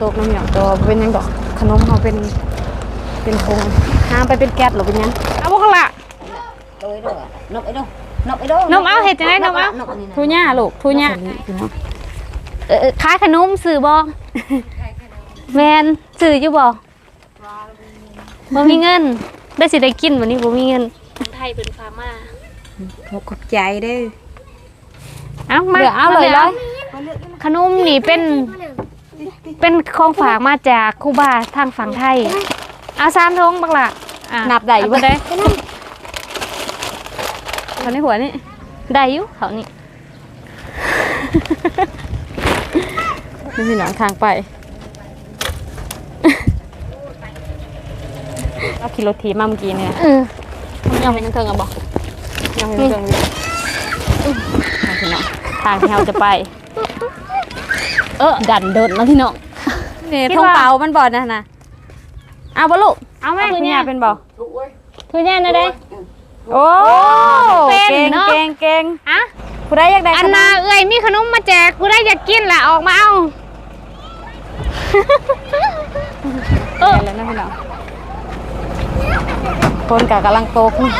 ตกน้ำหยองตัวเป็นหยังดอกขนมเขาเป็นเป็นพงห้ามไปเป็นแก๊สหรือเป็นหยังเอาพวกละโดยด้วยนกไอ้ดงนกไอ้ดงนมเอาเห็ดจังไดนมเอานกอันนี้นะทูญ่าลูกทูญ่าเออเออขายขนมสื่อบ่แมนสื่ออยู่บ่บ่มีเงิน ได้สิได้กินวันนี้บ่มีเงินไทยเป็นฟาร์มาขอบใจเด้อเอามาเอาเลยเลยขนมนี่เป็น เป็นของฝากมาจากคูบาทางฝั่งไทยเอาสามทงบักละอะนับได้อยู่เอาปได้เขาในหัวนี่ได้อยู่เขานี่นี่พี่น้องทางไปเอาขี่รถถีบมาเมื่อกี้เนี่ยเออยังไม่ยังเทิงอะบอกยังไม่ยังเทิงอยู่ทางพี่น้องทางที่เราจะไป เออดันเดินนะพี่น้องนี่คิดทงว่าเปามันบอดนะนะเอาบ่ลูกเอาแม่คือเนี่เนี่ยยเป็นบ่คือเนี่ยนะเด้โอ้เป็นเก่งเนอะเก่งเก่งอะผู้ใดอยากได้อันนาเอ้ยมีขนมมาแจกกูได้อยากกินละออกมาเอาเออแล้วนะพี่น้องคนกะกำลังโตขึ้น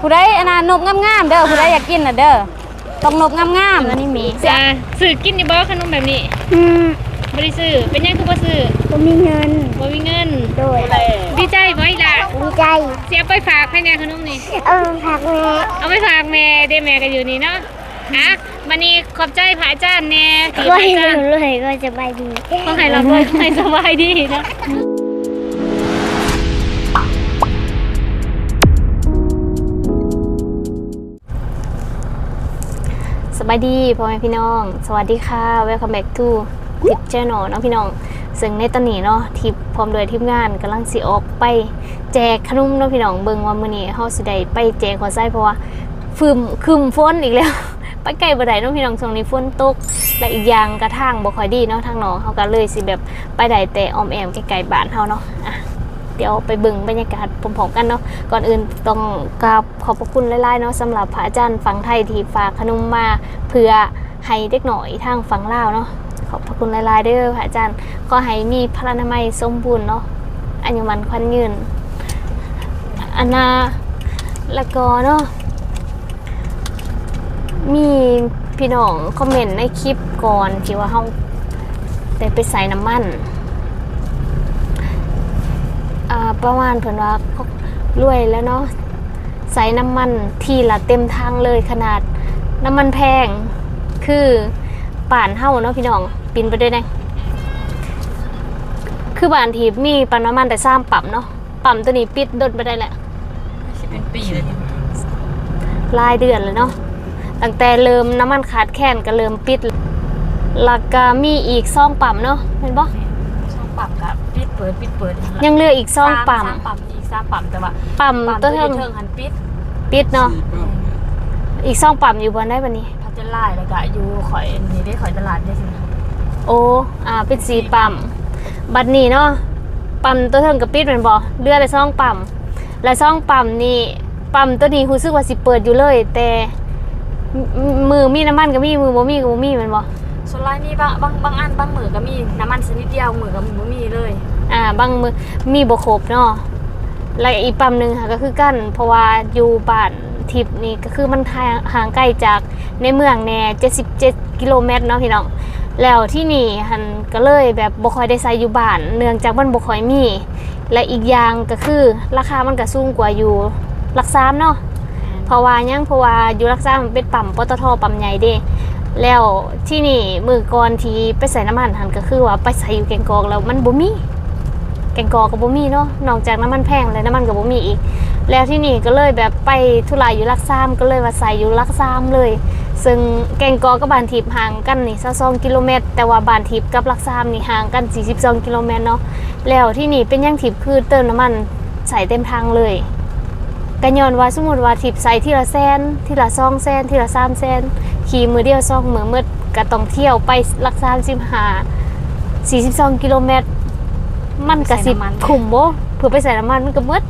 ผู้ใดอันน่ะนบงามๆเด้อผู้ใดอยากกินน่ะเด้อ ต้องนบงามๆแล้วนี่มีจ้าซื้อกินดิบ่ขนมแบบนี้อืมบ่ได้ซื้อเป็นหยังคือบ่ซื้อผมมีเงินบ่มีเงินโดยดีใจบ่อีหล่ะดีใจเสียไปฝากให้แน่ขนมนี่เออผักแม่เอาไปฝากแม่เด้แม่ก็อยู่นี่เนาะอะวันนี้ขอบใจพระอาจารย์แน่ที่ก็พระให้อาจารหย์นูเลยก็จะไปดีขอให้เราด้วยขอให้สบายดีนะ บายดีพ่อแม่พี่น้อง สวัสดีค่ะ welcome back to tip channel เนาะพี่น้อง ซึ่งในตอนนี้เนาะทิปพร้อมโดยทีมงานกำลังสิออกไปแจกขนมเนาะพี่น้องเบิ่งว่ามื้อนี้เฮาสิได้ไปแจกขอไส้เพราะว่าฟืมคืมฝนอีกแล้ว ไปไกลบ่ได้เนาะพี่น้องช่วงนี้ฝนตกและอีกอย่างกระทางบ่ค่อยดีเนาะทางหนองเฮาก็เลยสิแบบไปได้แต่ออมแอมใกลๆบ้านเฮาเนาะ เดี๋ยวไปบิ่งบรรยากาศพร้อมๆกันเนาะก่อนอื่นต้องกราบขอบพระคุณหลายๆเนาะสำหรับพระอาจารย์ฝั่งไทยที่ฝากขนมมาเพื่อให้เด็กหน่อยทางฝั่งลาวเนาะขอบพระคุณหลายๆเด้อพระอาจารย์ขอให้มีพระนามัยสมบูรณ์เนาะอายุมันควันยืนอันนาล้วก็เนาะมีพี่น้องคอมเมนต์ในคลิปก่อนที่ว่าเขาได้ไปใส่น้ำมัน อ่าประมาณเพิ่นว่าก็รวยแล้วเนาะใส่น้ำมันทีละเต็มทางเลยขนาดน้ำมันแพงคือป่านเฮาเนาะพี่น้องปินไปด้วยนะคือบ้านทีมีปั๊มน้ำมันแต่สร้างปั๊มเนาะปั๊มตัวนี้ปิดดนไปได้แหละเป็นปีเลยรายเดือนเลยเนาะตั้งแต่เริ่มน้ำมันขาดแคลนก็เริ่มปิดแล้วก็มีอีกซองปั๊มเนาะเห็นปะช่องปั๊มก เปิดปิดเปิดยังเหลืออีกซองปั๊มสามปั๊มอีกสามปั๊มแต่ว่าปั๊มปั๊มตัวเทิเทิงงเทิงหันปิดปิดเนาะอีกซองปั๊มอยู่บนได้ปะนี้พัชไล่แล้วก็อยู่ข่อยนี่ได้ข่อยตลาดได้สิโอ้อ่าเป็นสีปั๊มบัดนี้เนาะปั๊มตัวเทิงกับปิดเป็นบ่เหลือแต่ซองปั๊มและซองปั๊มนี่ปั๊มตัวนี้รู้สึกว่าสิเปิดอยู่เลย แต่มมือมีน้ำมันก็มีมือบ่มีก็บ่มีแมันบ่ส่วนไล่มีบางบางบางอันบางมือก็มีน้ำมันชนิดเดียวมือก็บ่มีเลย อ่าบางมือมีบครบเนาะแล้วอีกปั๊มหนึ่งค่ะก็คือกันเพราะว่าอยู่บ้านทิพนี่ก็คือมันห่างห่างไกลจากในเมืองแน่77กิโลเมตรเนาะพี่น้องแล้วที่นี่หันก็เลยแบบบ่ค่อยได้ใช้อยู่บ้านเนื่องจากมันบ่ค่อยมี และอีกอย่างก็คือราคามันก็สูงกว่าอยู่หลักสามเนาะเพราะว่ายังเพราะว่าอยู่ลักสามมันเป็นปั๊มปตทปั๊มใหญ่เด้แล้วที่นี่มือก่อนที่ไปใส่น้ำมันหันก็คือว่าไปใส่อยู่แกงกอกแล้วมันบ่มี แกงกอกับบ่มีเนาะนอกจากน้ำมันแพงแล้วน้ำมันกับบ่มีอีก แล้วที่นี่ก็เลยแบบไปทุรายอยู่ลักซ้ำก็เลยว่าใส่อยู่ลักซ้ำเลย ซึ่งแกงกอกับบานทิพห่างกันนี่22กิโลเมตร แต่ว่าบานทิพกับลักซ้ำนี่ห่างกัน 42 กิโลเมตรเนาะแล้วที่นี่เป็นหยังทิพคือเติมน้ำมันใส่เต็มทางเลยกันย้อนว่าสมมติว่าทิพใส่ทีละแสนทีละสองแสนทีละสามแสนขี่มือเดียวสองมือมืดก็ต้องเที่ยวไปลักซ้ำสิบหา42 กิโลเมตร มันกะสิคุ้มบ่เพื่อไปใส่น้ำมันมันก็หมืด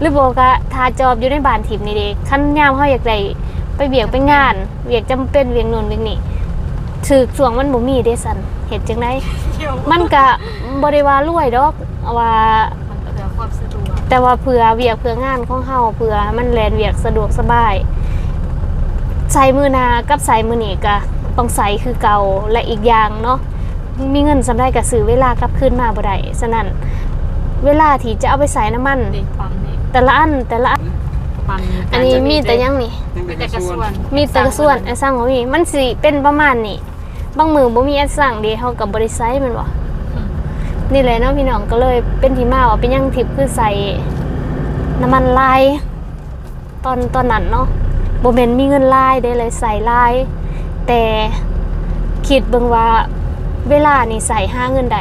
หรือบอกกะทาจอบอยู่ในบ้านทิพย์นี่เด้คันยามเฮาอยากได้ไปเวียกไปงานเวียกจำเป็นเวียกนู่นเวียกนี่ถือส่วงมันบ่มีเด้สันเฮ็ดจังไดมันก็บ่ได้ว่ารวยดอกว่ามันก็แบบความสะดวกแต่ว่าเผื่อเวียกเผื่องานของเฮาเผื่อมันแลนเวียกสะดวกสบายใส่มือหนากับใส่มือนี่ก็ต้องใส่คือเก่าและอีกอย่างเนาะ มีเงินสำได้กับซื้อเวลากลับคืนมาบ่ได้ฉะนั้นเวลาที่จะเอาไปใส่น้ำมัน นี่ปั๊มนี่แต่ละอันแต่ละอันปั๊มนี่อันนี้มีแต่ยังนี่มีแต่กระส่วนมีแต่กระส่วนไอ้สั่งบ่มีมันสิเป็นประมาณนี้บางมือบ่มีไอ้สั่งเดีเฮากับบริไซต์มันบ่นี่แหละเนาะพี่น้องก็เลยเป็นที่มาว่าเป็นหยังทิพย์คือใส่น้ำมันลายตอนตอนนั้นเนาะบ่แม่นมีเงินลายได้เลยใส่ลาย แต่คิดเบิ่งว่า เวลานี่ใส่ห้าเงินใด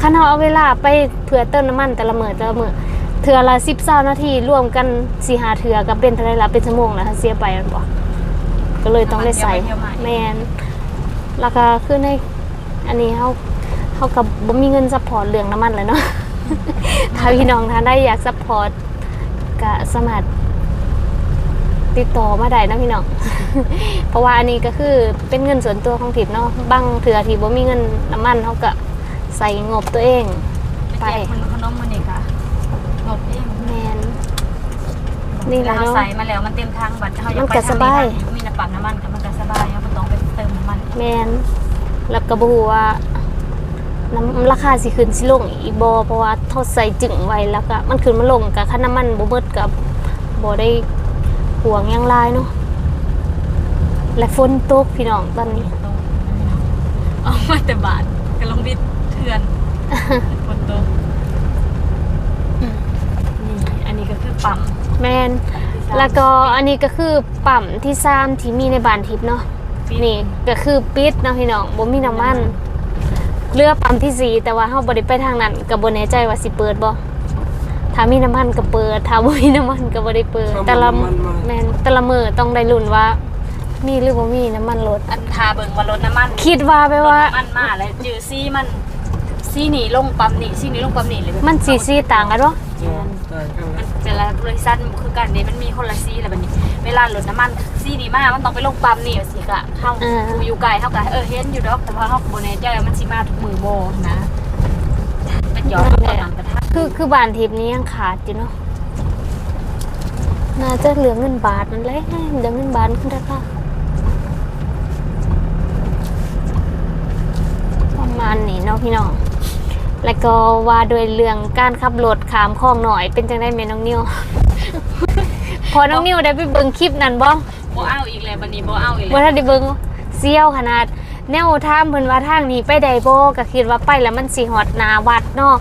คันเฮาเอาเวลาไปเผื่อเติมน้ำมันแต่ละมื้อแต่ละมื้อเทื่อละ10 20นาทีรวมกัน4 5เทื่อก็เป็นเท่าไหร่ละเป็นชั่วโมงแล้วถ้าเสียไปแม่นบ่ก็เลยต้องได้ใส่แม่นแล้วก็คือในอันนี้เฮาเฮากับบ่มีเงินซัพพอร์ตเรื่องน้ำมันเลยเนาะถ้าพี่น้องท่านได้อยากซัพพอร์ตก็สามารถ ติดต่อมาได้นะพี่น้อง เพราะว่าอันนี้ก็คือเป็นเงินส่วนตัวของทิพย์เนาะบางเถื่อที่บ่มีเงินน้ำมันเขาก็ใส่งบตัวเอง ไปแจกมันขนมมันนี่ค่ะงบเองแมนนี่แหละเฮาเนาะ ใส่มาแล้วมันเต็มทางบัตรเฮาอยากมันไปก็ทางสบายนี้มีน้ำปั๊มน้ำมันก็มันก็สบายเฮาบ่ต้องไปเติมน้ำมันแมนแล้วก็บฮูว่าน้ำราคาสิขึ้นสิลงอีกบอเพราะว่าทดใส่จึงไว้แล้วก็มันขึ้นมาลงกับค่าน้ำมันบ่เบิดกับบ่ได้ ห่วงหยังหลายเนาะและฝนตกพี่น้องตอนนี้ตรงเอามาแต่บาทก็ลงบิดเถื่อนฝนตกนี่อันนี้ก็คือปั๊มแมนแล้วก็อันนี้ก็คือปั๊มที่ซ้ำที่มีในบ้านทิพย์เนาะนี่ก็คือปิดเนาะพี่น้องบ่มีน้ำมันเรือปั๊มที่สีแต่ว่าเฮาบ่ได้ไปทางนั้นก็บ่แน่ใจว่าสิเปิดบ่ ถ้ามีน้ำมันก็เปิดถ้าบ่มีน้ำมันก็บ่ได้เปิด แต่ละแม่นแต่ละมื้อต้องได้ลุ้นว่า มีหรือบ่มีน้ำมันรถอันทาเบิ่งว่ารถน้ำมันคิดว่าไปว่ารถน้ำมันมาแล้วจือซี่มันซี่หนีลงปั๊มนี่ซี่หนีลงปั๊มนี่เลยมันสีสีต่างกันบ่มันแต่ละบริษัทคือกันนี่มันมีคนละซี่แหละบัดนี้ เวลารถน้ำมันซี่นี่มามันต้องไปลงปั๊มนี่สิกะเข้าอยู่ไกลเท่ากับเออเห็นอยู่ดอกแต่ว่าเฮาบ่แน่ใจว่ามันสิมาทุกมือบ่นะไปจอดตอนนั้นกระทะ คือคือบ้านทิพย์นี้ยังขาดอยู่เนาะน่าจะเหลือเงินบาทนั่นแหละเหลือเงินบาทขึ้นราคาประมาณนี้เนาะพี่น้องแล้วก็ว่าโดยเรื่องการขับรถขามคลองหน่อยเป็นจังได้ไหมน้องนิวพอน้องนิวได้ไปเบิ่งคลิปนั้นบ่บ่เอาอีกแล้วบัดนี้บ่เอาอีกว่าแล้วถ้าได้เบิ่งเซี่ยวขนาดแนวทางเพิ่นว่าทางนี้ไปได้บ่ก็คิดว่าไปแล้วมันสิฮอดหน้าวัดเนาะ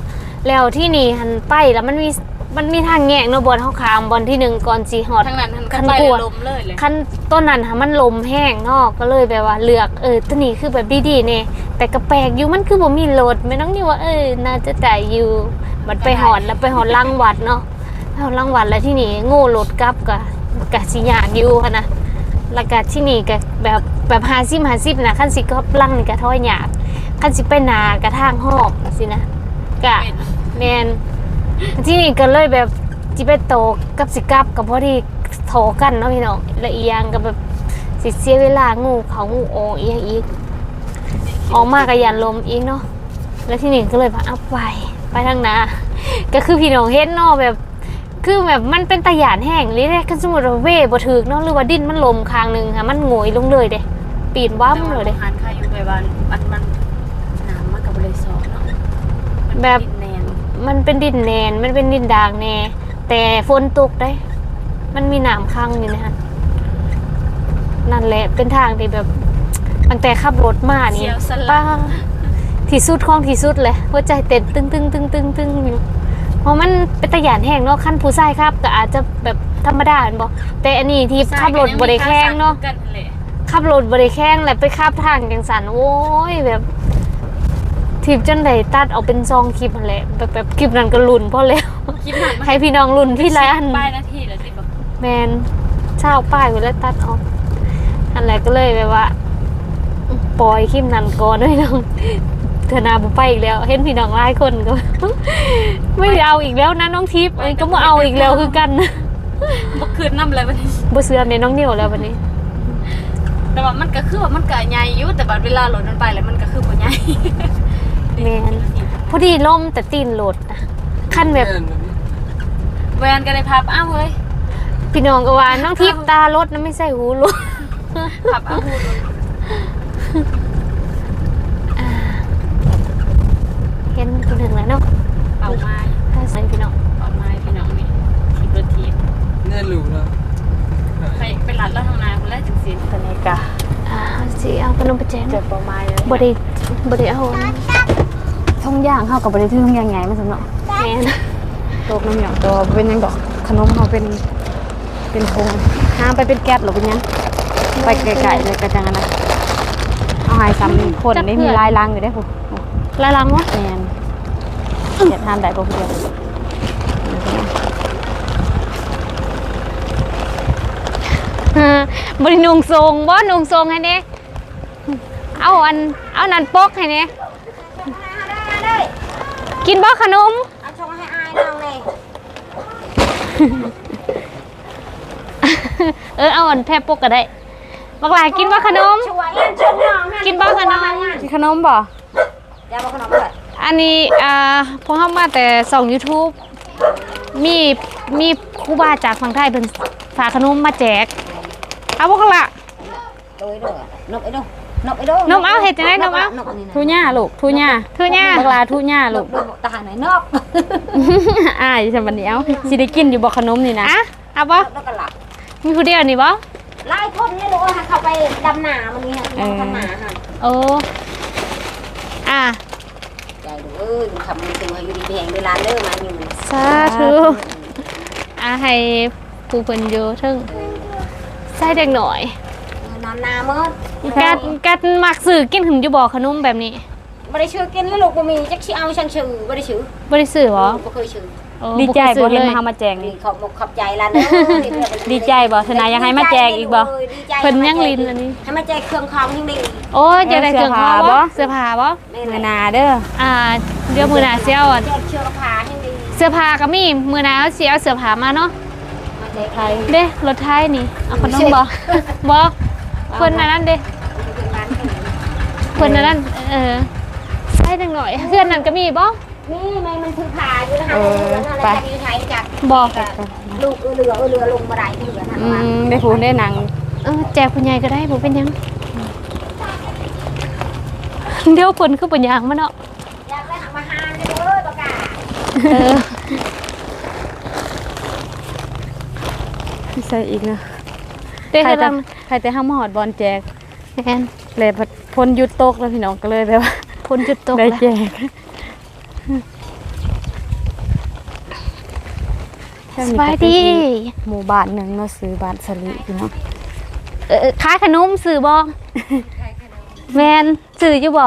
แล้วที่นี่หันไปแล้วมันมีมันมีทางแยกเนาะบนเฮาขามบนที่หนึ่งก่อนสิฮอด ทั้งนั้นทั้งคัคันนไปกลัวลมเลยเลยคันต้นนั้นค่ะมันลมแห้งเนาะก็เลยแบบว่าเลือกเออตัวนี้คือแบบดีๆเนี่ยแต่ก็แปลกอยู่มันคือบ่มีรถไม่ต้องนี่ว่าเออน่าจะได้อยู่มันไปหอดแล้วไปหอดลังวัดเนาะไปหอดลังวัดแล้วที่นี่โง่รถกลับก็ก็สิยากอยู่ค่ะนะแล้วก็ที่นี่ก็แบบแบบ50 50นะคันสิก็ลังนี่ก็ท้อยยากคันสิไปหนากระทางหอบสินะ กะแมนที่นี่ก็เลยแบบจิไปโตกับสิกับกับพอดีโถกันเนาะพี่น้องละเอียงก็แบบสิเสียเวลางูเขางูโออีกอีกออกมากับยันลมอีกเนาะแล้วที่นี่ก็เลยว่าเอาไปไปทางนาก็คือพี่น้องเห็นเนาะแบบ คือแบบมันเป็นตะหยานแห้งเลยเด้ก็สมมติว่าเว่บ่ถึกเนาะหรือว่าดินมันลมคางหนึ่งค่ะมันโงยลงเลยเด้ปีนว้ำเลยเด้หันค่าอยู่ไปบ้านมันมันำมันกับบริษัทเนาะมัน แบบดินแนนมันเป็นดินแนนมันเป็นดินด่างแน่แต่ฝนตกได้ มันมีน้ำค้างอยู่นะฮะนั่นแหละเป็นทางที่แบบตั้งแต่ขับรถมานี่เสียวสป้าลับที่สุดของที่สุดเลยหัวใจเต้นตึงตึงตึงตึงตึงอยู่เพราะมันเป็นตะหยานแห้งเนาะขั้นผู้ชายครับก็อาจจะแบบธรรมดาเห็นบ่แต่อันนี้ที่ขับรถบริแข้งเนาะกันแหละขับรถบริแข้งแหละไปขับทางจังสันโอ้ยแบบ ทิปจนได้ตัดเอาเป็นซองคลิปนั่นแหละแบบแบบคลิปนั้นก็ลุ่นพอแล้วคิดผ่านมาให้พี่น้องรุ่นพี่ละอันป้ายนาทีแล้วสิแบบแมนเช่าป้ายไว้แล้วตัดออกอันแรกก็เลยแบบว่า ปล่อยคลิปนั้นก่อนด้วยน้องเธอนาบุไปอีกแล้ว เห็นพี่น้องหลายคนก็ ไม่ได้เอาอีกแล้วนะน้องทิพย์เอ้ยก็มาเอาอีกแล้วคือกันบ่คืนน้ำเลยวันนี้บ่เสือในน้องเหนียวแล้ววันนี้ แต่ว่ามันก็คือว่ามันก็ใหญ่อยู่แต่บัดเวลารถมันไปแล้วมันก็คือบ่ใหญ่ แมนพอดีล่มแต่ตีนรถนะขั้นแบบแวนก็ได้พับอ้าวเว้ยพี่น้องก็ว่าน้องทิพย์ตารถนะไม่ใส่หูรถพับอ้าวพูดเลยเห็นคนหนึ่งแล้วเนาะเป่าไม้ถ้าใส่พี่น้องเป่าไม้พี่น้องนี่ทีรถทีบเนี่ยรู้แล้วไปไปรัดแล้วทางนาคนแรกถึงสิตอนนี้ก็อ่าสิเอาขนมไปแจกเจอเป่าไม้เลยบ่ได้บ่ได้เอา ทงย่างเฮากับบริทื่ทงย่างไงมันสำเนาะแม่นโตกน้ำหยองตัวเป็นหยังดอกขนมเฮาเป็นเป็นทงห้ามไปเป็นแก๊สหรือเป็นหยังไปไกลๆเลยกระจังอะนะเอาหายซ้ำคนได้มีลายลังอยู่ได้อผู้ละลังวะแมนเดี๋ยวทานได้บ่เพื่อนอ่าบ่ได้นุ่งทรงบ่นุ่งทรงให้เด้เอาอันเอานันปกให้เด้ กินบ่ขนม เอาชงให้อายน้องเลยเออเอาอันแพร่ปกก็ได้บักหลายกินบ่ขนม ช่วยเล่นชงน้องให้กินบ่ขนมกินขนมบ่อย่าบอกขนมเลยอันนี้อ่าพวกเฮามาแต่ส่อง YouTube มีมีครูบาจากฝั่งไทยเพิ่นฝากขนมมาแจก เอาพวกละโดยด้วยนกไอ้ดู นกไอ้ดูนมเอาเฮ็ดจังได๋นมเอานกอันนี้นะทูญ่าลูกทูญ่าทูญ่าบักลาทูญ่าลูกนกตาหน่อยนกอ้ายฉันบัดนี้เอาสิได้กินอยู่บ่ขนมนี่นะอะเอาบ่นกกระหลับมีผู้เดียวนี่บ่ไล่คนนี่ลูกให้เขาไปดำหนามันนี่ฮะดำหนาฮะโอ้อะใจดูเอ้ยทำมันตัวอยู่ดีแพงเวลาเลิกมาอยู่สาธุอะให้ผู้เพิ่นอยู่เทึงใส่เด็กหน่อยนอนนาเมื่อ กัดกัดมักซื้อกินถึงอยู่บ่ขนมแบบนี้ไม่ได้ชื่อกินแล้วลูกบ่มีจักชื่อเอาช่างชื่อไม่ได้ชื่อบ่ได้ซื้อบ่บ่เคยชื่อโอ้ดีใจเคยบ่ซื้อเห็นลมายเฮามาแจงนี่นี่ขอบมกขอบใจละเด้อดีใจบ่ทนายยังให้มาแจกอีกบ่เพิ่นยังลินอันนี้ให้มาแจกเครื่องคองยังดีโอ้ยจะได้เครื่องคอบ่เสื้อผ้าบ่แม่มื้อนะหนาเด้ออ่าเดี๋ยวมื้อหน้าสิเอาอันแจกเชือกผ้ายังดีเสื้อผ้าก็มีมื้อหน้าเอาสิเอาเสื้อผ้ามาเนาะมาแจกไทยเด้รถไทยนี่เอาขนมบ่บ่ เพิ่นอันนั้นเด้เพิ่นอันนั้นเออใส่จังหน่อยเพื่อนนั่นก็มีบ่นี่มันมันคือผ้าอยู่นะคะไปอยู่ไทยจากบ่ลูกเออเรือเออเรือลงมาได้ที่เหลือทางอืบ้านมได้ผู้ได้หนังเออแจกผู้ใหญ่ก็ได้บ่เป็นหยังเดี๋ยวเพิ่นคือปัญญางมาเนาะอยากได้หามาหาเลยประกาศเออใส่อีกนะเด้ใครกำแต่ลังใค รแต่ห้ามมาหอดบอลแจกแม่นเลยพ้นหยุดตกแล้วพี่น้องก็เลยแบบว่าพ้นจุดตกได้แล้วแจกสบายดีหมู่บ้านหนึ่งเนาะซื้อบ้านสลีพี่น้องเออขายขนมสื่อบ่แมนสื่ออยู่บ่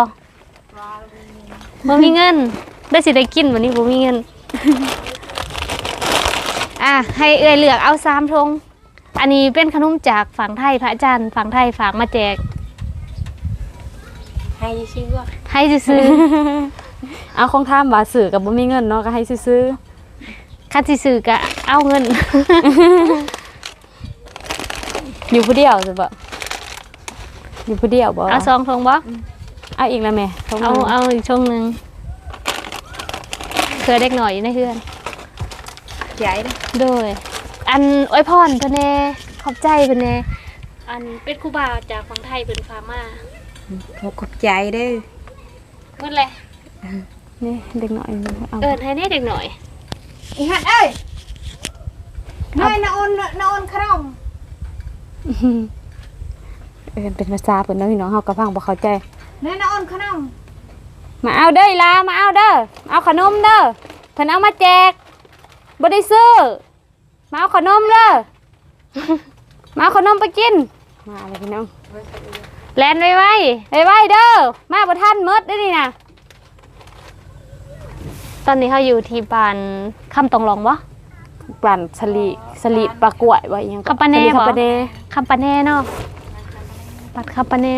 บ่มีเงิน ได้สิได้กินวันนี้บ่มีเงิน อะให้เอื้อยเลือกเอาสามทง อันนี้เป็นขนมจากฝั่งไทยพระอาจารย์ฝั่งไทยฝากมาแจกให้ชื่อว่าให้ซื้อเอาของท่ามว่าซื้อกับบ่มีเงินเนาะก็ให้ซื้อๆคันสิซื้อก็เอาเงินๆอยู่ผู้เดียวสิบ่อยู่ผู้เดียวบ่เอาสองทงบ่เอาอีกแล้วแม่ทงหเอานึ่งเอาอีกทงหนึงเพื่อเด็กหน่อยอยู่ในเฮือนใหญ่โดย อันอวยพรเพิ่นแน่ขอบใจเพิ่นแน่อันเป็นครูบาจากฝั่งไทยเพิ่นฝากมาขอบใจเด้อเพิ่นแหละนี่เด็กน้อยเอาเอิ้นให้แน่เด็กหน่อยอีหัดเอ้ยน้อยนอนนอนขนมเออเป็นภาษาเพิ่นเนาะพี่น้องเฮาก็ฟังบ่เข้าใจน้อยนอนขนมมาเอาเด้ออีหลามาเอาเด้อเอาขนมเด้อเพิ่นเอามาแจกบ่ได้ซื้อ มาเอาขนมเด้อมาเอาขนมไปกิน มาเลยพี่น้องแลนไว้ไว้ไปไว้เด้อ มาบ่ทันหมดเด้อนี่นะตอนนี้เขาอยู่ที่บ้านคำตองหลองบ่กลั่นสลีสลีปลากล้วยว่าอีหยังขับปะแน่สลีขับบ่ปะแน่คำปะแน่เนาะบัดคำปะแน่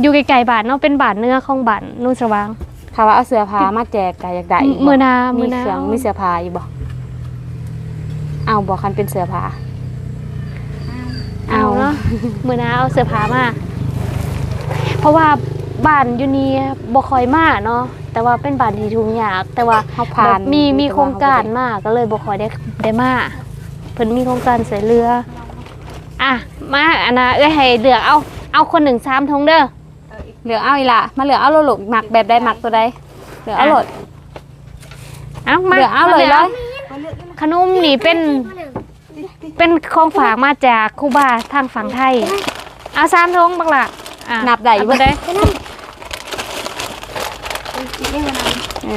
อยู่ไกลๆบ้านเนาะเป็นบ้านเนื้อของบ้านนุ่นสว่างถ้าว่าเอาเสื้อผ้ามาแจกก็อยากได้อีกบ่มื้อหน้ามื้มีอหน้าเครื่องมีเสื้อผ้าอยู่บ่ เอาบ่คันเป็นเสื้อผ้าเอาเนาะมื้อหน้าเอาเสื้อผ้ามาเพราะว่าบ้านอยู่นี่บ่ค่อยมาเนาะแต่ว่าเป็นบ้านที่ทุกข์ยาก แต่ว่าเขาผ่านแบบมีมีโครงการมากก็เลยบ่ค่อยได้ได้มาเพิ่นมีโครงการใส่เรืออะมาอันน่ะเอ้ยให้เลือกเอาเอาคนหนึ่งสามทงเด้อเหลือเอาอีหล่ะมาเหลือเอาโลลูกหมักแบบใดหมักตัวใดเหลือเอาโลดเอามาเหลือเอาเลยมเลย ขนมนี่เป็นเป็นของฝากมาจากครูบาทางฝั่งไทย เอาสามทงบักละอะนับได้อยู่เอาบ่ไปได้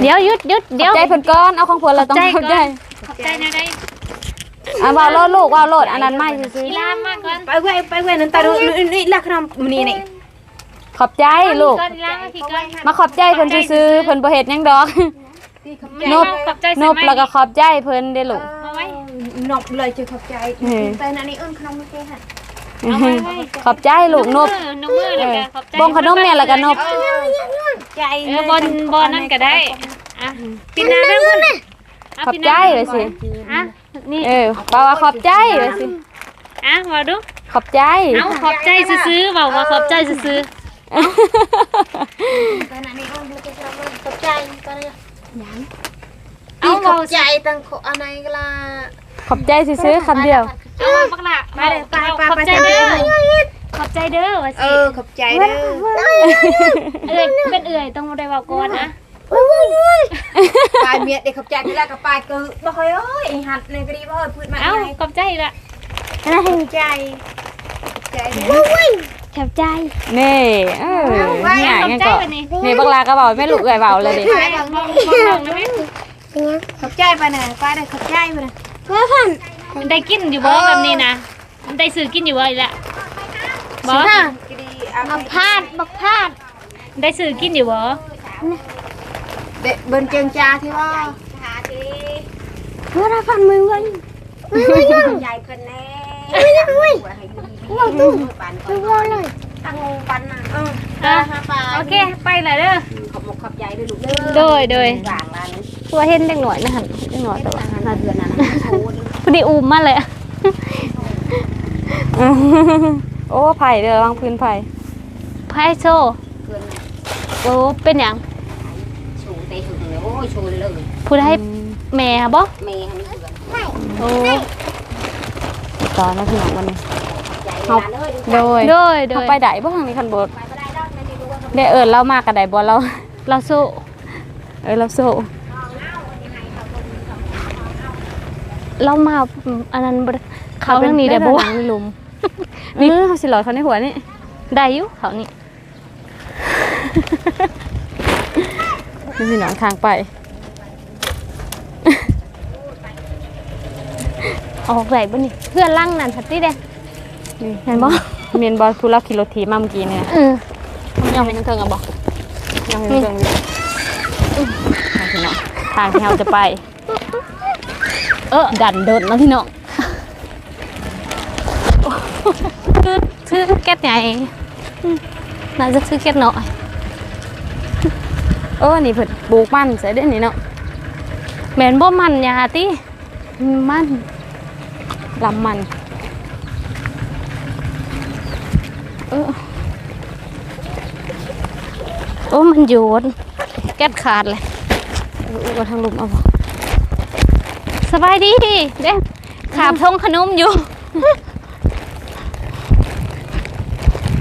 เดี๋ยวหยุดหยุดเดี๋เดี๋ยยววใจเพิ่นก้อนเอาของเพิ่นเราต้องขอบใจเข้าใจก่อนขอบใจนะได้อะว่าโลดลูกว่าโลดอันนั้นไม่ซื้ออีลามมาก่อนไปเว้ยไปเว้ยนั่นตาดูนี่นี่ลักนำนี่นี่ๆขอบใจลูก ก่อนอีลามมาพี่ก่อนมาขอบใจเพิ่นซื้อๆเพิ่นบ่เฮ็ดหยังดอก นบขอบใจนบแล้วก็ขอบใจเพิ่นเด้อลูกมาไว้นกเลยจะขอบใจเออแต่อันนี้เอิ้นขนมไม่ใช่ค่ะเอาไว้ไว้ขอบใจลูกนบนบมือแล้วก็ขอบใจบงขนมเนี่ยแล้วก็นบใจเออบอลบอลนั่นก็ได้อะปิดหน้าแม่คุณขอบใจไว้สิ อะนี่เออบอกว่าขอบใจไว้สิ อะมาดู ขอบใจ เอาขอบใจซื้อๆบอกว่าขอบใจซื้อแต่อันนี้เอิ้นจะขอบใจต อนนี้ๆเอาเอาขเบาอบใจตั้งอันไหนก็ล่ะขอบใจซื้อๆคำเดียวเอามาปักละมาเด้อไปขอบใจเด้อขอบใจเด้อว่าเอสิอขอบใจเด้อเอ้ยเป็นเอื่อยต้องได้บอกก่อนนะปลายเมียเด็กขอบใจที่แรกกับปลายคือบ่ค่อยเอ้ยหัดในกรีบ่เอ้ยพูดมาเอาไงขอบใจอีกละขอบใจใจเด้อ ขอบใจนี่เออเนี่ยขอบงั้นใจก็วันนี้นี่บักลาก็บอกไม่ลูกเอ่ยเบาเลยดิไปบอกบอกบอกนะแม่ขอบใจไปหน่อยไปได้ขอบใจไปหน่อยได้กินอยู่บ่แบบนี้นะได้ซื้อกินอยู่บ่อีกละบ่กรีเอาพาดบักพาดได้ซื้อกินอยู่บ่เด็กเบิ่นเจิงจาที่ว่าหาทีเพื่อรับฟันมือไว้ใหญ่ขึ้นแน่ไม่ได้ไม่ว่า ตู้ปันตู้ว่าเลยตั้งงูปันน่ะเอออะหาปลาโอเคไปเลยเด้อขอบมกขอบใจด้วยลูกเด้อโดยโดยหวางร้านนี้ตัวเห็นเด็กหน่อยนะหันเด็กหน่อยแต่ว่าหาเดือนนั้นโชว์พอดีอูมมาเลยอะโอ้ไผ่เด้อวางพื้นไผ่ไพ่โชว์เกินโอ้เป็นหยังโชว์เตะถึงเลยโอ้ยโชว์เลยผู้ได้แม่บ่เมย์ทำนี่เกินโอ้ต่อนะพี่น้องวันนี้ ใจร้านเลยโดยโดยโดเข้ายไปได้บ่ทางนี้คันบ่ไปก็ได้ดอกไม่ได้รู้ว่าได้เอิ้นเรามากก็ได้บ่เราเราสู้เออเราโซ่เรามาอันนั้นบ่ได้เขาเรื่องนี้ได้บ่หนังมีหลุมนี่เฮาสิหลอดเขาในหัวนี่ได้อยู่เขานี่ นี่พี่น้องทางไป ออกได้บ่นี่เพื่อนลั่งนั่นสักทีเด้นี่ เห็นบ่เมียนบ่ทุลักขี่รถถีบมาเมื่อกี้เนี่ยเออยังเป็นเทิงๆอะบ่ยังเป็นเทิงๆอยู่ทางพี่น้องทางที่เราจะไป เออดันเดินเนาะพี่น้องคือซื้อแก๊สใหญ่อืมน่าจะซื้อแก๊สน้อยเออนี่เพิ่นปลูกมันใส่เด้อนี่เนาะแม่นบ่มันยาติมันลำมัน เออ โอ้มันโยนแก๊สขาดเลยเออก็ทางลุมเอาบ่สบายดีเด้ขาบทงขนมอยู่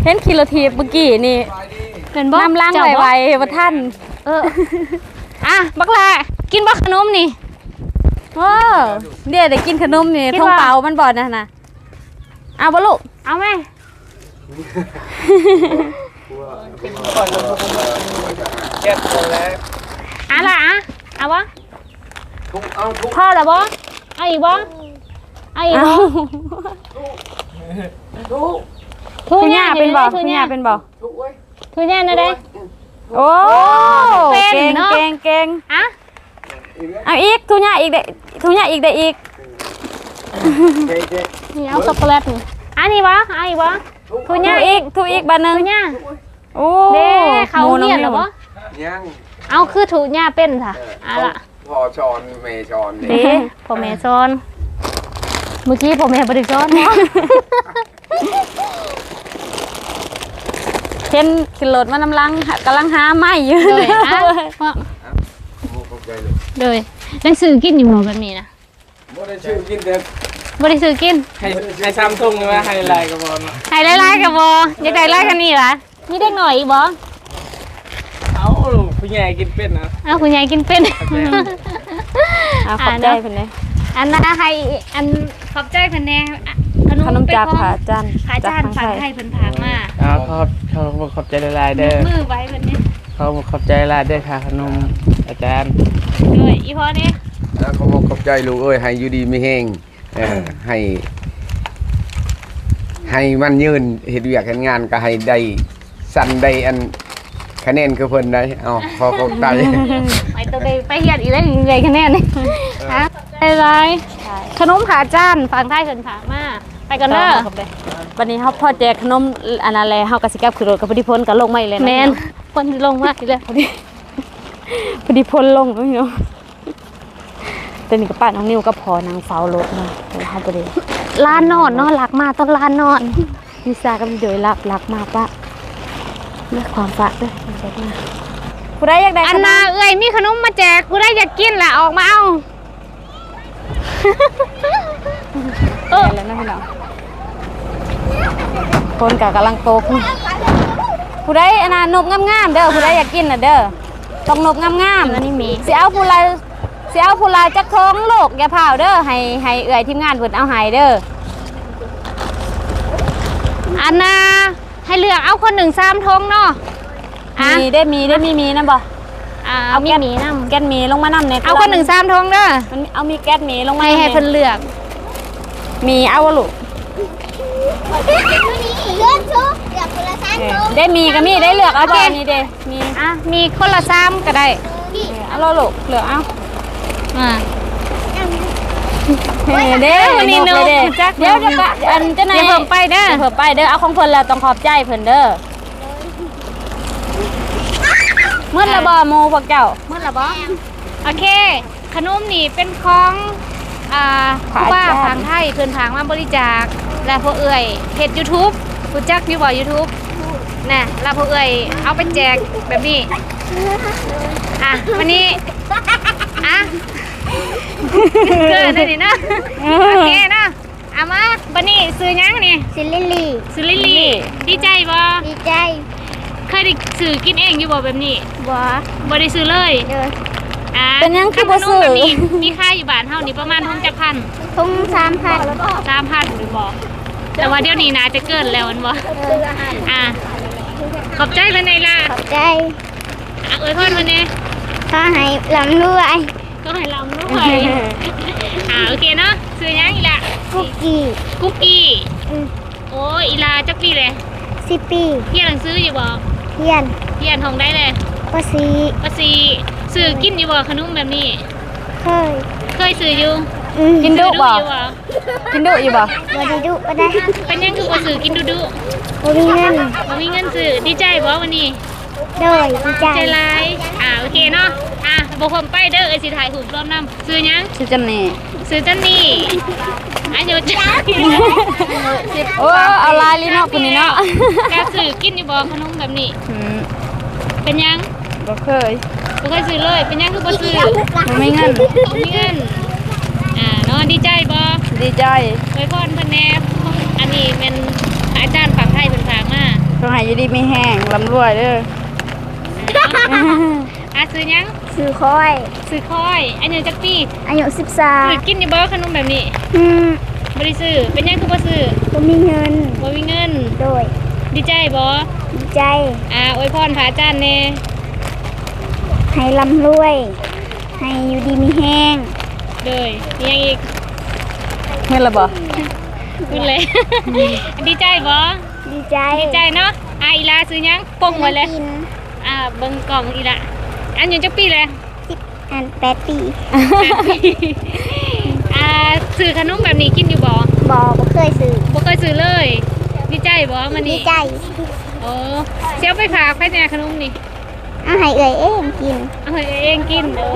เห็นขี่รถถีบเมื่อกี้นี่เป็นบ่น้ำล้างเจ้าบ่ไวๆว่าท่าน เอออะบักลากินบักขนมนี่ว้าวเดี๋ยวได้กินขนมนี่คิดท้องว่าเปล่ามันบ่นะนะเอาบ่ลูกเอาไหม เก็บหมดแล้วอะล่ะอะเอาวะทุกเอาทุกพอแล้วบ่เอาอีกบ่เอาอีกเอาบ่ทุกทุคุณย่าเป็นบ่ทุคุณย่าย่าเป็นบ่ทุกเว้ยทุย่านะเด้โอ้เป็นเก่งเนอะเก่งเก่งอะอีกแล้วเอาอีกทุย่าอีกได้ทุย่าอีกได้อีกเจ๊เจ๊นี่เอาช็อกโกแลตนี่อันนี้บ่เอาอีกบ่ ทุทุย่าอีกทุอีกบาทหนึงทุย่าโอ้เด้เขาหมูองเรียนเหรอบ่ยังเอาคือทุย่าเป็นซะเอออะล่ะพอชอนเมชอนเด้พ่อแม่สอนเมื่อกี้ผมแม่บริซ้อนเนาะเห็นขึ้นรถมานำลังกำลังหาไม้อยู่เลยอะเพราะโอ้ขอบใจเลยเลยหนังสือกินอยู่หมอแบบนี้นะบ่ได้ชื่อกินแต่ บริสือกิน ให้ให้ซัมซุงว่าให้ไลน์กับบอลให้ไล่ๆกับบออยากได้ไล่กันนี่ล่ะมีเด็กหน่อยอีกบอเอาผู้ใหญ่กินเป็ดนะเอาคุณยายกินเป็นเอาขอบใจเพิ่นเลยอันน่ะให้อันขอบใจเพิ่นแน่อะขนมจากเป็นของผาจันผาจานฝั่ฝั่งงไทไทยยเพิ่นพากมาเอาขอบขอบขอบใจหลายๆเด้อมือไว้เพิ่นนี่เขาขอบใจหลายเด้อค่ะขนมอาจารย์ ด้วยอีพ่อนี่อ่าขอบขอบใจลูกเอ้ยให้อยู่ดีมีแห้ง เออให้ ให้มันยืนเฮ็ดเวียกเฮ็ดงานก็ให้ได้สั่นได้อันคะแนนคือเพิ่นได้เอาขอขอบใจไปตัวไปไปเฮียดอีกแล้วยังไงคะแนนนี่ฮะอะไรขนมผาจานฝั่งไทยเพิ่นพากมาไปกันเด้อวันนี้เฮาพอแจกขนมอันนั้นแหละเฮาก็สิกลับขึ้นรถกับพอดีพลก็ลงมาอีกเลยนะแมนคนที่ลงมาอีกแล้วพอดีพลลงแล้วพี่น้อง แต่นี่ก็ป้าน้องนิวก็พอนางเฝ้ารถมาเดี๋ยวเฮาบ่ได้ลานนอนเนาะหลักมาต้องลานนอนลิซ่าก็มีโดยรับรักมากปะเลือกความฝากด้วยใจมากผู้ใดอยากได้อันนาเอ้ยมีขนมมาแจกกูได้อยากกินล่ะออกมาเอาเออแล้วนะพี่น้องคนกะกำลังโตขึ้นผู้ใดอันน่ะนบงามๆเด้อผู้ใดอยากกินน่ะเด้อต้องนบงามๆอันนี้มีสิเอาผู้ลา ยสิเอาผู้ลายจักท้องลูกอย่าเผาเด้อให้ให้เอื้อยทีมงานเพิ่นเอาให้เด้ออันนาให้เลือกเอาคนหนึ่งสามทงเนาะอะมีได้มีได้มีมีนะบ่ อ่าเอามีแก๊สหมีนํแก๊สหมีลงมานำในเอาคนหนึ่งสามทงเด้อมันเอามีแก๊สหมีลงมาให้ให้เพิ่นเลือกมีเอาวะลูกเลื่อนชุบเดี๋ยวคนละชั้นลงได้มีก็มีได้เลือกเอาบ่นี่เด้มีอะมีคนละสามก็ได้เอาละลูกเหลือเอา อ่าเฮ้ยเด้วันนี้กเลยเด้นกจักเดี๋ยวเดี๋ยวก็อันจะไหนอย่าเพิ่มไปเด้ออย่าเพิ่มไปเด้อเอาของเพิ่นแล้วต้องขอบใจเพิ่นเด้อเมื่อละบ่หมูพวกเจ้าเมื่อละบ่โอเค ขนมนี่เป็นของอ่าผาผู้ว่าจานทางไทยเพิ่นทางมาบริจาคและพวกเอ่ยเฮ็ด YouTube รู้จักอยู่บ่ YouTube น่ะแล้วพวกเอ่ยเอาไปแจกแบบนี้อะวันนี้อะ เกิดได้นี่นะโอเคนะเอามาบันนี้ซื้อหยังนี่ซิลิลี่ ซื้อลิลลี่ดีใจบ่ดีใจเคยได้ซื้อกินเองอยู่บ่แบบนี้บัวบ่ได้ซื้อเลยเดินอ่าเป็นหยังคือบ่ซื้อ ขนมแบบนี้มีค่าอยู่บ้านเฮานี่ประมาณ6จักพันทุ่งสามพัน3,000หรือบ่แต่ว่าเดี๋ยวนี้น่าจะเกินแล้วอันบ่อะขอบใจเพิ่นได้ล่ะขอบใจอะอวยพรเพิ่นแน่ ขอให้ลำรวย ก็ให้ลำด้วยอ่าโอเคเนาะซื้อหยังอีกละคุกกี้คุกกี้อืมโอ้ยอีลาจักปีเลยสิปีเฮียนหนังซื้ออยู่บ่เพียนเฮียนทองได้เลยปสีภาษีซื้อกินอยู่บ่ขนมแบบนี้ เคย เคยซื้ออยู่อืมกินดุบ่ซื้ออยู่บ่กินดุอยู่บ่บไดีดุก็ได้เป็นหยังคือบ่ซื้อกินดุดุบ่มีเงินบ่มีเงินซื้อดีใจบ่วันนี้โดยดีใจใจร้ายอ่าโอเคเนาะอะ บ่พร้อมไปเด้อเอ้ยสิถ่ายรูปรอบนํซื้อหยังชื่อจำนี่ซื้อจันนี่อายุจ้าโอ้เอาลายลีเนาะคนนี้เนาะกาซื้อกินอยู่บ่ขนมแบบนี้ อืมเป็นหยังบ่เคยบ่เคยซื้อเลย เป็นหยังคือบ่ซื้อบ่มีเงินบ่มีเงินอ่าเนาะดีใจบ่ดีใจไว้พรเพิ่นแหน่อันนี้เป็นอาจารย์ฝั่งไทยเพิ่นฝากมาต้องให้อยู่ดีมีแห้งลำรวยเด้ออะซื้อหยัง ซื้อคอยซื้อคอยอันนี้จักปีอายุสิบสาซื้อกินอยู่บ่ขนมแบบนี้อืมบ่ได้ซื้อเป็นหยังคือบ่ซื้อบ่มีเงินบ่มีเงินโดยดีใจบ่ดีใจอ่าอวยพรพระอาจารย์แหน่ให้ลำรวย ให้อยู่ดีมีแห้งเลยมีหยังอีกเงินละบ่พูดเลย ดีใจบ่ดีใจดีใจเนาะอะอีลาซื้อหยังปงไว้เลยกินอ่าเบิ่งกล่องอีละ อันอยู่จักปีเลยสิบอันแปดปีอ่าซื้อขนมแบบนี้กินอยู่บ่บอบ่เคยซื้อบ่เคยซื้อเลยดีใจบ่มันดีนี่ใจโอ้เสียวไปฝากไปเนี่ยขนมนี่เอาให้เอ่ยเองกินเอาให้เองกินโอ้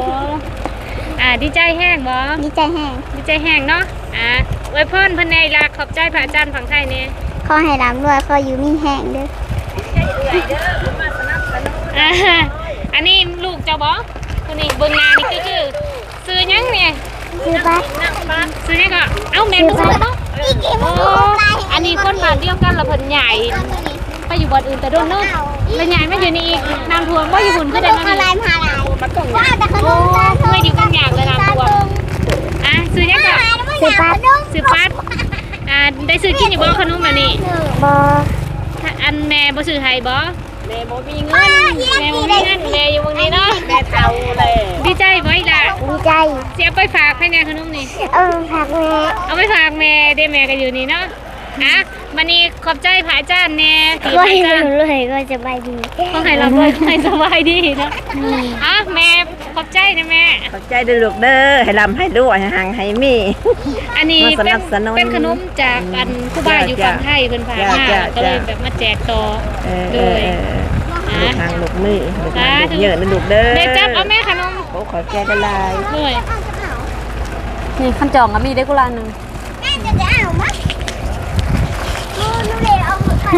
อ่าดีใจแห้งบ่ดีใจแห้งดีใจแห้งเนาะอ่าอไว้พรเพันในลาขอบใจพระอาจารย์ฝั่งไทยเนี่ยขอให้ร่ำรวยขออยู่มีแห้งเด้ออ่า อันนี้ลูกเจ้าบอคนนี้เบิ่งหนานี่คือคือซื้อหยังเนี่ยคือบัตรซื้อหยังก็เอ้าแม่นบ่ซื้อเนาะอีกกี่โมโอ้งไกลอันนี้คนบ้านเดียวกันละเพิ่นใหญ่ไปอยู่บ่อนอื่นแต่โดนเนาะแล้วใหญ่มาอยู่นี่อีกน้ำท่วมบ่อยู่หุ่นก็คือต้ได้องมาอะไรนี่มาอะไรว่าแต่ขนโอ้มตาเมื่ออยู่ข้างอยากเลยน้ำท่วมอะซื้อหยังก็คือบัตรซื้อฟัดอ่าได้ซื้อกินอยู่บ่ขนมอันนี้บอถ้าอันแม่บ่ซื้อให้บ่ แม่บ่มีเงิป้านเยี่ยมแม่บ่ดีมีเลยเงินแม่อยู่วงนี้เนาะแม่เฒ่าเลยดีใจบ่อีหล่ะดีใจสิเอาไปฝากให้แน่ขนมนี่ เออผักแม่เอาไปฝากแม่ได้แม่ก็อยู่นี่เนาะอะมันนี่ขอบใจผาจานแน่ที่ก็ผาให้จานเลยก็จะไปดีขอให้เราด้วยให้สบายดีเนาะอะแม่ขอบใจนะแม่ ขอบใจเด้อลูกเด้อให้ร่ำให้รวยให้หังให้มี อันนี้มาสเป็นันบสนุน เป็นขนมจากอันผู้บ้านอยู่ฝั่งไทยเพิ่นพามาจ้ะจ้ะ ก็เลยแบบมาแจกต่อเออโดเออยเออลูกหังลูกมือลูกหังลูกเยอะนะลูกเด้อเดี๋ยวจับเอาแม่ขนมโอ้ขอบใจได้หลายด้วยนี่ขั้นจองก็มีได้กุลาหนึงแม่จะได้เอามั้ยโอ้นูเลยเอาหมดไป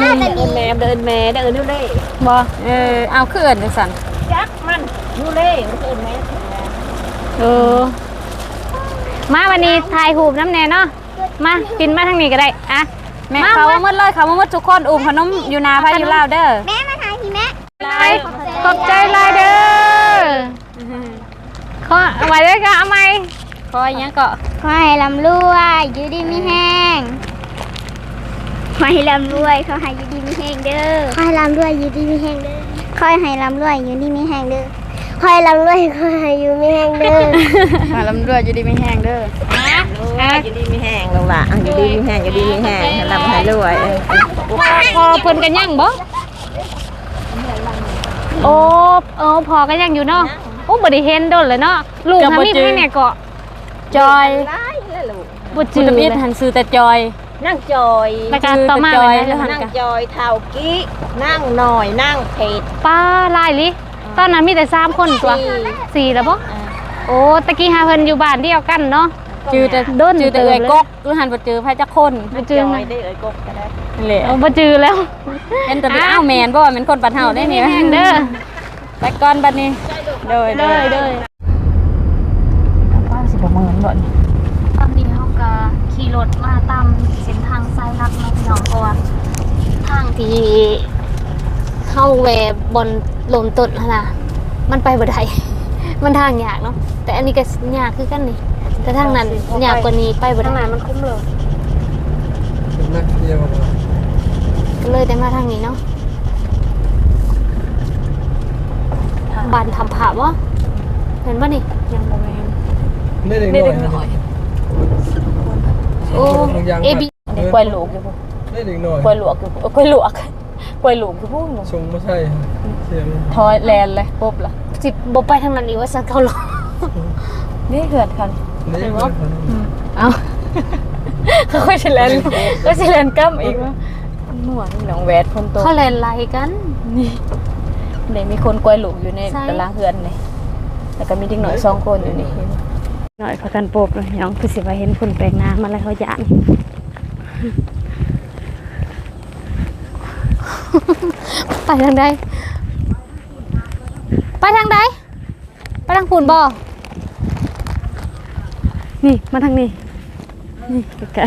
น่าจะมีแม่เดินแม่เดินนู่นเล่บ่เออเอาคือเอิ้นจังซั่นจักมันนู่นเล่มันเดินแม่เออ มาวันนี้ถ่ายรูปน้ำแน่เนาะมาปินมาทางนี้ก็ได้อะแม่มาเขามามาหมดเลยเขามาหมดทุกคนอุ้มขนมอยู่นาพาอยู่ลาวเด้อแม่มาถ่ายทีแม่ลายขอบใจลายเด้อขอเอาไว้ด้วยก็เอาไหมคอยหยังก็ขอให้ร่ำรวยอยู่ดีมีแห้งขอให้ร่ำรวยขอให้อยู่ดีมีแห้งเด้อขอให้ร่ำรวยอยู่ดีมีแห้งเด้อขอให้ร่ำรวยอยู่ดีมีแห้งเด้อ ขอให้ร่ำรวยขอให้อยู่มีแห้งเด้อมาลำด้วยอยู่ดีไม่แห้งเด้ออะอะอยู่ดีมีแห้งลูกหล่ะอยู่ดีมีแห้งอยู่ดีมีแห้งให้ร่ำให้รวยเออพอเพิ่นกันยังบ่โอ้โอ้พอกันยังอยู่เนาะโอ้บ่ได้เห็นโดนเลยเนาะลูกทำมีให้แน่เกาะจอยหลายเลยลูกบ่จุจืดดมิดหันซื้อแต่จอย นั่งจอยแล้วก็ต่อมาจืดแต่จอยเลยแล้วนะหันั่งจอยเท่ากี้นั่งหน่อยนั่งเผ็ดป้าลายลิ ตอนนั้นมีแต่สามคนตัวสี่แล้วบ่โอ้ตะกี้หาเพิ่นอยู่บ้านเดียวกันเนาะ จือแต่ด้นจือแต่เติบเอ่ยเลยกกคือหันบ่จือไผจักคนบ่จืดจอนะยได้เลยกบก็ได้นั่นแหละโอ้บ่จืดแล้วเห็นแต่เป็นอ้าวแมนบ่ว่าแม่นคนปัดเฮาได้นี่แห้งเด้อไปก่อนบัดนี้โดยเด้อเด้อป้าสิบ่มื้อบ่นี่ตอนนี้เฮาก็ขี่รถมาตามเส้นทางสายหลักเนาะพี่น้องเพราะว่าทางที่ เฮาแวะบนลมต้นหั่นน่ะมันไปบ่ได้มันทางยากเนาะแต่อันนี้ก็ยากคือกันนี่แต่ทางนั้นยากกว่านี้ไปบ่ได้มันคุ้มเลยนักเที่ยวก็เลยได้มาทางนี้เนาะบ้านทำผาบ่เห็นบ่นี่ยังบ่แม่นได้เด็กได้เด็กหน้น่ออยยโอ้เอบีอันนี้กล้วยลูกอยู่บ่ได้เด็กหน่อยกล้วยลวกอยู่บ่เอ้ยกล้วยลวก กล้วยลูกอยู่บ่ชงไม่ใช่เสียงทอยแลนเลยปุ๊บล่ะสิบ่ไปทางนั้นอีกว่าสักเท่าไหร่นี่เกิดคันนี่เอาเขาค่อยสิแลนก็สิแลนกำอีกว่าหนวดนี่น้องแวดคนโตเขาเล่นไล่กันนี่เดี๋ยวมีคนกล้วยหลุมอยู่ในใช่ตารางเฮือนเลยแล้วก็มีเด็กหน่อยสองคนอยู่นี่หน่อยพากันโปบเลยน้องคือสิว่าเห็นคนแปลกหน้ามาแล้วเขาหยาน ไปทางใดไปทางใดไปทางพูนบ่นี่มาทางนี้นี่ไกล